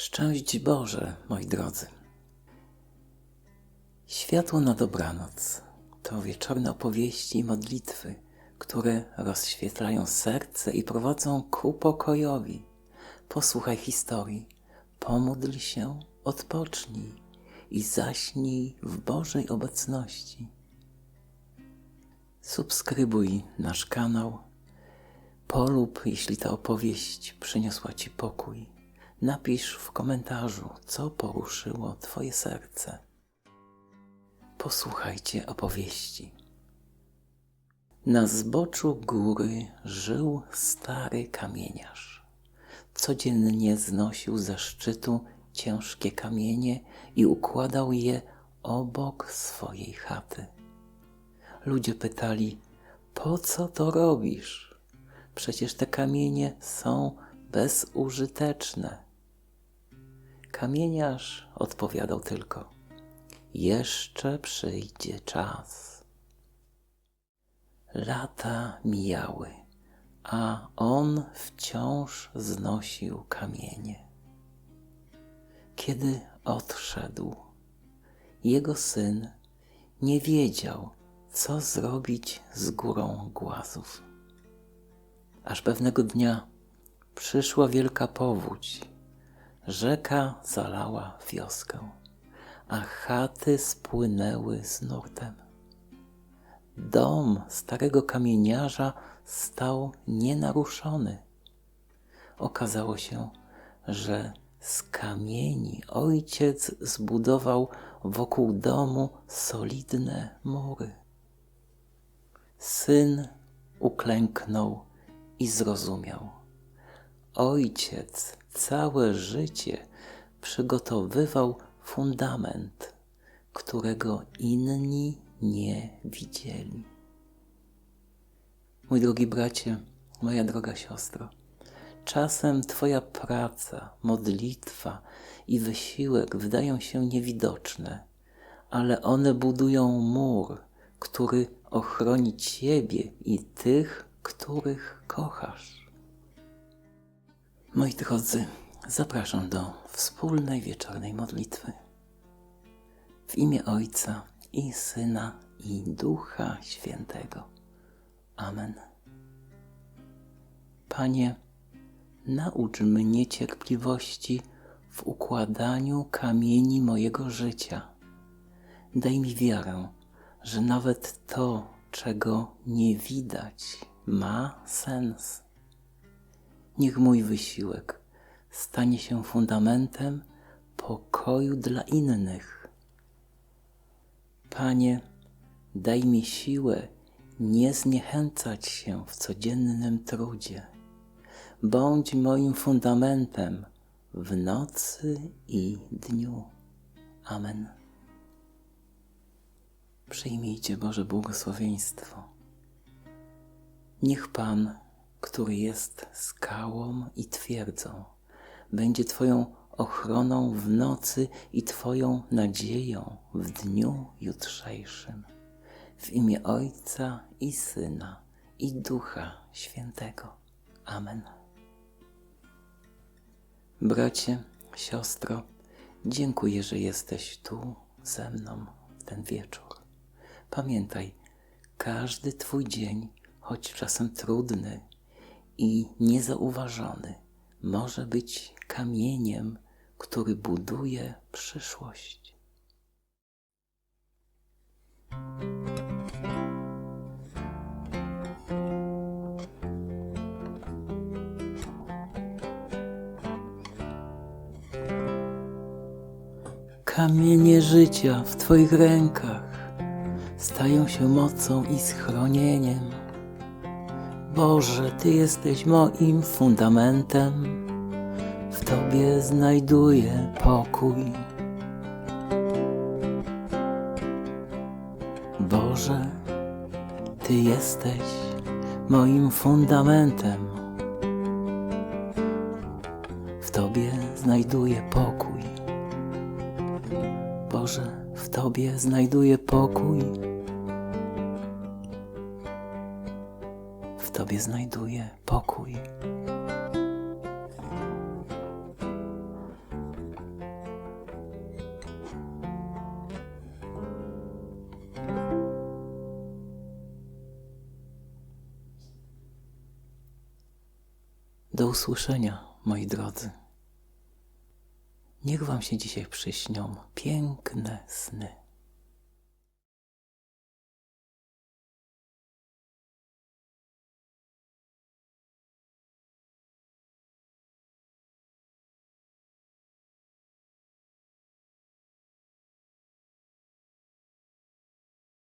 Szczęść Boże, moi drodzy. Światło na dobranoc to wieczorne opowieści i modlitwy, które rozświetlają serce i prowadzą ku pokojowi. Posłuchaj historii, pomódl się, odpocznij i zaśnij w Bożej obecności. Subskrybuj nasz kanał. Polub, jeśli ta opowieść przyniosła Ci pokój. Napisz w komentarzu, co poruszyło Twoje serce. Posłuchajcie opowieści. Na zboczu góry żył stary kamieniarz. Codziennie znosił ze szczytu ciężkie kamienie i układał je obok swojej chaty. Ludzie pytali: Po co to robisz? Przecież te kamienie są bezużyteczne. Kamieniarz odpowiadał tylko: Jeszcze przyjdzie czas. Lata mijały, a on wciąż znosił kamienie. Kiedy odszedł, jego syn nie wiedział, co zrobić z górą głazów. Aż pewnego dnia przyszła wielka powódź Rzeka zalała wioskę, a chaty spłynęły z nurtem. Dom starego kamieniarza stał nienaruszony. Okazało się, że z kamieni ojciec zbudował wokół domu solidne mury. Syn uklęknął i zrozumiał. Ojciec całe życie przygotowywał fundament, którego inni nie widzieli. Mój drogi bracie, moja droga siostro, czasem Twoja praca, modlitwa i wysiłek wydają się niewidoczne, ale one budują mur, który ochroni Ciebie i tych, których kochasz. Moi drodzy, zapraszam do wspólnej wieczornej modlitwy. W imię Ojca i Syna i Ducha Świętego. Amen. Panie, naucz mnie cierpliwości w układaniu kamieni mojego życia. Daj mi wiarę, że nawet to, czego nie widać, ma sens Niech mój wysiłek stanie się fundamentem pokoju dla innych. Panie, daj mi siłę nie zniechęcać się w codziennym trudzie. Bądź moim fundamentem w nocy i dniu. Amen. Przyjmijcie Boże błogosławieństwo. Niech Pan który jest skałą i twierdzą, będzie Twoją ochroną w nocy i Twoją nadzieją w dniu jutrzejszym. W imię Ojca i Syna i Ducha Świętego. Amen. Bracie, siostro, dziękuję, że jesteś tu ze mną w ten wieczór. Pamiętaj, każdy Twój dzień, choć czasem trudny, i niezauważony może być kamieniem, który buduje przyszłość. Kamienie życia w Twoich rękach stają się mocą i schronieniem Boże, Ty jesteś moim fundamentem, w Tobie znajduję pokój. Boże, Ty jesteś moim fundamentem, w Tobie znajduję pokój. Boże, w Tobie znajduję pokój. w Tobie znajduję pokój. Do usłyszenia, moi drodzy. Niech Wam się dzisiaj przyśnią piękne sny.